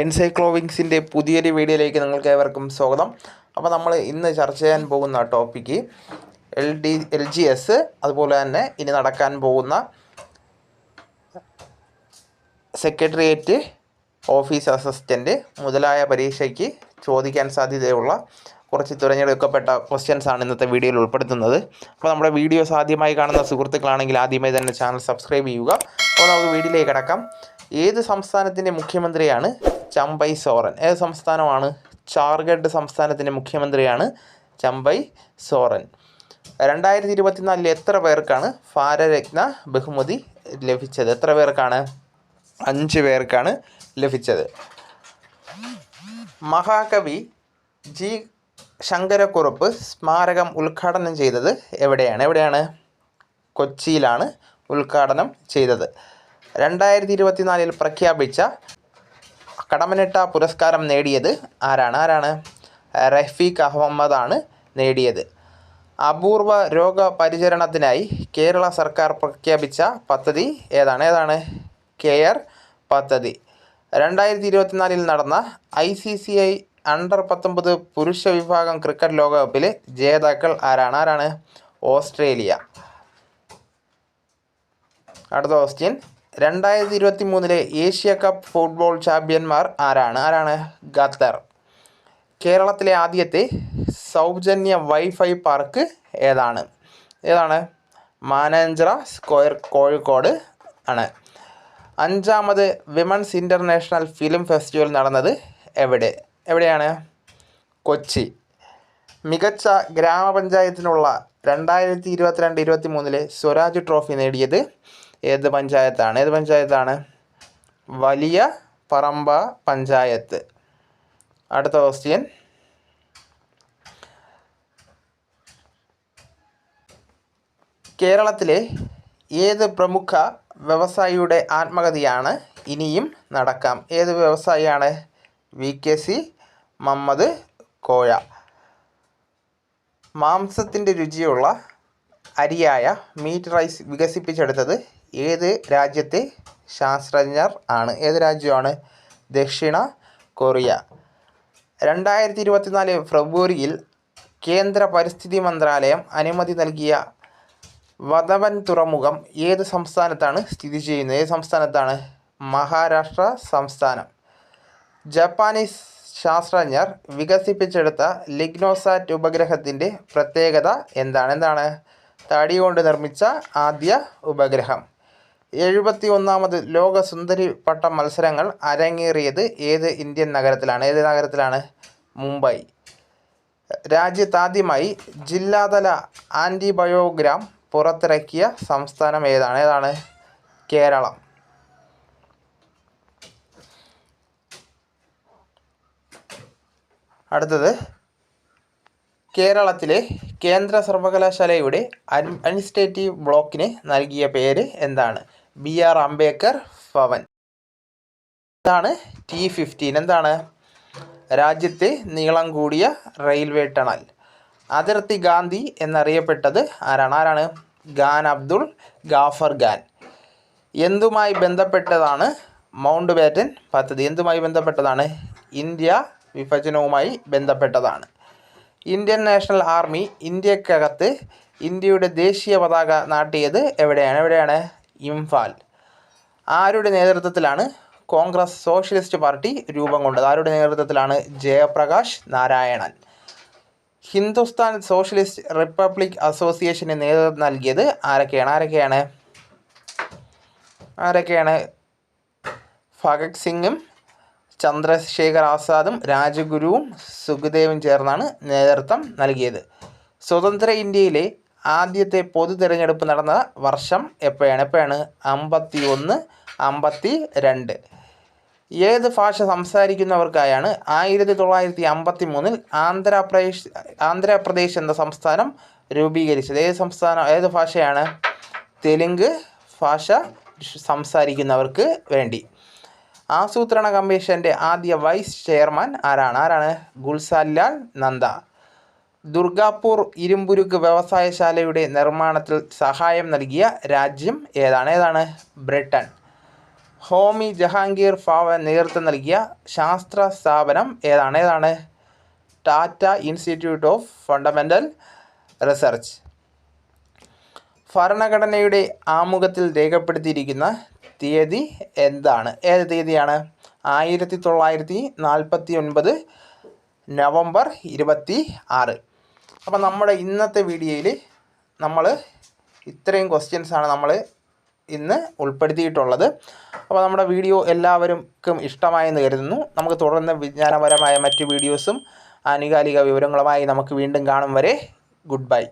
എൻസൈക്ലോവിങ്സിന്റെ പുതിയൊരു വീഡിയോയിലേക്ക് നിങ്ങൾക്ക് ഏവർക്കും സ്വാഗതം. അപ്പോൾ നമ്മൾ ഇന്ന് ചർച്ച ചെയ്യാൻ പോകുന്ന topic L D L G S അതുപോലെ തന്നെ ഇനി നടക്കാൻ പോകുന്ന സെക്രട്ടേറിയറ്റ് ഓഫീസ് അസിസ്റ്റന്റ് മുതലായ പരീക്ഷയ്ക്ക് ചോദിക്കാൻ സാധ്യതയുള്ള കുറച്ച് തിരഞ്ഞെടുക്കപ്പെട്ട ക്വസ്റ്റ്യൻസ് ആണ് ഇന്നത്തെ വീഡിയോയിൽ ഉൾപ്പെടുത്തുന്നത്. അപ്പോൾ നമ്മുടെ വീഡിയോസ് ആദ്യമായി കാണുന്ന സുഹൃത്തുക്കളാണെങ്കിൽ ആദ്യമായി തന്നെ ചാനൽ സബ്സ്ക്രൈബ് ചെയ്യുക. അപ്പോൾ നമുക്ക് വീഡിയോയിലേക്ക് കിടക്കാം. ഏത് സംസ്ഥാനത്തിന്റെ മുഖ്യമന്ത്രിയാണ് ചമ്പൈ സോറൻ. ഏത് സംസ്ഥാനമാണ്? ചാർഖണ്ഡ് സംസ്ഥാനത്തിന്റെ മുഖ്യമന്ത്രിയാണ് ചമ്പൈ സോറൻ. രണ്ടായിരത്തി ഇരുപത്തിനാലിൽ എത്ര പേർക്കാണ് ഭാരരത്ന ബഹുമതി ലഭിച്ചത്? എത്ര പേർക്കാണ്? അഞ്ച് പേർക്കാണ് ലഭിച്ചത്. മഹാകവി ജി. ശങ്കരക്കുറുപ്പ് സ്മാരകം ഉദ്ഘാടനം ചെയ്തത് എവിടെയാണ്? എവിടെയാണ്? കൊച്ചിയിലാണ് ഉദ്ഘാടനം ചെയ്തത്. രണ്ടായിരത്തി ഇരുപത്തിനാലിൽ പ്രഖ്യാപിച്ച കടമനിട്ട പുരസ്കാരം നേടിയത് ആരാണ്? ആരാണ്? റഫീഖ് അഹമ്മദാണ് നേടിയത്. അപൂർവ രോഗപരിചരണത്തിനായി കേരള സർക്കാർ പ്രഖ്യാപിച്ച പദ്ധതി ഏതാണ്? ഏതാണ്? കെയർ പദ്ധതി. രണ്ടായിരത്തി ഇരുപത്തിനാലിൽ നടന്ന I C C I under പത്തൊമ്പത് പുരുഷ വിഭാഗം ക്രിക്കറ്റ് ലോകകപ്പിലെ ജേതാക്കൾ ആരാണ്? ആരാണ്? ഓസ്ട്രേലിയ. അടുത്ത ക്വസ്റ്റ്യൻ രണ്ടായിരത്തി ഇരുപത്തി മൂന്നിലെ ഏഷ്യ കപ്പ് ഫുട്ബോൾ ചാമ്പ്യന്മാർ ആരാണ്? ആരാണ്? ഖത്തർ. കേരളത്തിലെ ആദ്യത്തെ സൗജന്യ വൈഫൈ പാർക്ക് ഏതാണ്? ഏതാണ്? മാനാഞ്ചിറ സ്ക്വയർ കോഴിക്കോട് ആണ്. അഞ്ചാമത് വിമൻസ് ഇന്റർനാഷണൽ ഫിലിം ഫെസ്റ്റിവൽ നടന്നത് എവിടെ? എവിടെയാണ്? കൊച്ചി. മികച്ച ഗ്രാമപഞ്ചായത്തിനുള്ള രണ്ടായിരത്തി ഇരുപത്തിരണ്ട് ഇരുപത്തി മൂന്നിലെ സ്വരാജ് ട്രോഫി നേടിയത് ഏത് പഞ്ചായത്താണ്? ഏത് പഞ്ചായത്താണ്? വലിയ പറമ്പ പഞ്ചായത്ത്. അടുത്ത ക്വസ്റ്റ്യൻ കേരളത്തിലെ ഏത് പ്രമുഖ വ്യവസായിയുടെ ആത്മകഥയാണ് ഇനിയും നടക്കാം? ഏത് വ്യവസായിയാണ്? V. K. C. Muhammad Koya. മാംസത്തിന്റെ രുചിയുള്ള അരിയായ മീറ്റ് റൈസ് വികസിപ്പിച്ചെടുത്തത് ഏത് രാജ്യത്തെ ശാസ്ത്രജ്ഞർ ആണ്? ഏത് രാജ്യമാണ്? ദക്ഷിണ കൊറിയ. രണ്ടായിരത്തി ഇരുപത്തിനാല് ഫെബ്രുവരിയിൽ കേന്ദ്ര പരിസ്ഥിതി മന്ത്രാലയം അനുമതി നൽകിയ വധവൻ തുറമുഖം ഏത് സംസ്ഥാനത്താണ് സ്ഥിതി ചെയ്യുന്നത്? ഏത് സംസ്ഥാനത്താണ്? മഹാരാഷ്ട്ര സംസ്ഥാനം. ജപ്പാനീസ് ശാസ്ത്രജ്ഞർ വികസിപ്പിച്ചെടുത്ത ലിഗ്നോസാറ്റ് ഉപഗ്രഹത്തിന്റെ പ്രത്യേകത എന്താണ്? എന്താണ്? തടി കൊണ്ട് നിർമ്മിച്ച ആദ്യ ഉപഗ്രഹം. എഴുപത്തി ഒന്നാമത് ലോക സുന്ദരി പട്ട മത്സരങ്ങൾ അരങ്ങേറിയത് ഏത് ഇന്ത്യൻ നഗരത്തിലാണ്? ഏത് നഗരത്തിലാണ്? മുംബൈ. രാജ്യത്താദ്യമായി ജില്ലാതല ആന്റിബയോഗ്രാം പുറത്തിറക്കിയ സംസ്ഥാനം ഏതാണ്? ഏതാണ്? കേരളം. അടുത്തത് കേരളത്തിലെ കേന്ദ്ര സർവകലാശാലയുടെ അഡ്മിനിസ്ട്രേറ്റീവ് ബ്ലോക്കിന് നൽകിയ പേര് എന്താണ്? B R Ambedkar Bhavan. ഇതാണ് ടി ഫിഫ്റ്റീൻ എന്താണ്? രാജ്യത്തെ നീളം കൂടിയ റെയിൽവേ ടണൽ. അതിർത്തി ഗാന്ധി എന്നറിയപ്പെട്ടത് ആരാണ്? ആരാണ്? ഖാൻ അബ്ദുൾ ഗാഫർ ഖാൻ. എന്തുമായി ബന്ധപ്പെട്ടതാണ് മൗണ്ട് ബാറ്റൻ പദ്ധതി? എന്തുമായി ബന്ധപ്പെട്ടതാണ്? ഇന്ത്യ വിഭജനവുമായി ബന്ധപ്പെട്ടതാണ്. ഇന്ത്യൻ നാഷണൽ ആർമി ഇന്ത്യക്കകത്ത് ഇന്ത്യയുടെ ദേശീയ പതാക നാട്ടിയത് എവിടെയാണ്? എവിടെയാണ്? ഇംഫാൽ. ആരുടെ നേതൃത്വത്തിലാണ് കോൺഗ്രസ് സോഷ്യലിസ്റ്റ് പാർട്ടി രൂപം കൊണ്ടത്? ആരുടെ നേതൃത്വത്തിലാണ് ജയപ്രകാശ് നാരായണൻ? ഹിന്ദുസ്ഥാൻ സോഷ്യലിസ്റ്റ് റിപ്പബ്ലിക് അസോസിയേഷന് നേതൃത്വം നൽകിയത് ആരൊക്കെയാണ്? ആരൊക്കെയാണ്? ആരൊക്കെയാണ്? ഭഗത് സിംഗും ചന്ദ്രശേഖർ ആസാദും രാജഗുരുവും സുഖദേവും ചേർന്നാണ് നേതൃത്വം നൽകിയത്. സ്വതന്ത്ര ഇന്ത്യയിലെ ആദ്യത്തെ പൊതു തിരഞ്ഞെടുപ്പ് നടന്ന വർഷം എപ്പോഴാണ്? എപ്പോഴാണ്? അമ്പത്തി ഒന്ന് അമ്പത്തി രണ്ട് ഏത് ഭാഷ സംസാരിക്കുന്നവർക്കായാണ് ആയിരത്തി തൊള്ളായിരത്തി അമ്പത്തി മൂന്നിൽ ആന്ധ്രാപ്രദേശ് ആന്ധ്രാപ്രദേശ് എന്ന സംസ്ഥാനം രൂപീകരിച്ചത്. ഏത് സംസ്ഥാനം ഏത് ഭാഷയാണ് തെലുങ്ക് ഭാഷ സംസാരിക്കുന്നവർക്ക് വേണ്ടി? ആസൂത്രണ കമ്മീഷന്റെ ആദ്യ വൈസ് ചെയർമാൻ ആരാണ്? ആരാണ്? ഗുൽസാലാൽ നന്ദ. ദുർഗാപൂർ ഇരുമ്പുരുക്ക് വ്യവസായശാലയുടെ നിർമ്മാണത്തിൽ സഹായം നൽകിയ രാജ്യം ഏതാണ്? ഏതാണ്? ബ്രിട്ടൻ. ഹോമി ജഹാംഗീർ ഫാവ നേതൃത്വം നൽകിയ ശാസ്ത്ര സ്ഥാപനം ഏതാണ്? ഏതാണ്? Tata institute of fundamental research. ഭരണഘടനയുടെ ആമുഖത്തിൽ രേഖപ്പെടുത്തിയിരിക്കുന്ന തീയതി എന്താണ്? ഏത് തീയതിയാണ്? ആയിരത്തി തൊള്ളായിരത്തി നാൽപ്പത്തി ഒൻപത് നവംബർ ഇരുപത്തി ആറ്. അപ്പം നമ്മുടെ ഇന്നത്തെ വീഡിയോയിൽ നമ്മൾ ഇത്രയും ക്വസ്റ്റ്യൻസാണ് നമ്മൾ ഇന്ന് ഉൾപ്പെടുത്തിയിട്ടുള്ളത്. അപ്പോൾ നമ്മുടെ വീഡിയോ എല്ലാവർക്കും ഇഷ്ടമായെന്ന് കരുതുന്നു. നമുക്ക് തുടർന്ന് വിജ്ഞാനപരമായ മറ്റ് വീഡിയോസും ആനുകാലിക വിവരങ്ങളുമായി നമുക്ക് വീണ്ടും കാണും വരെ. Good bye.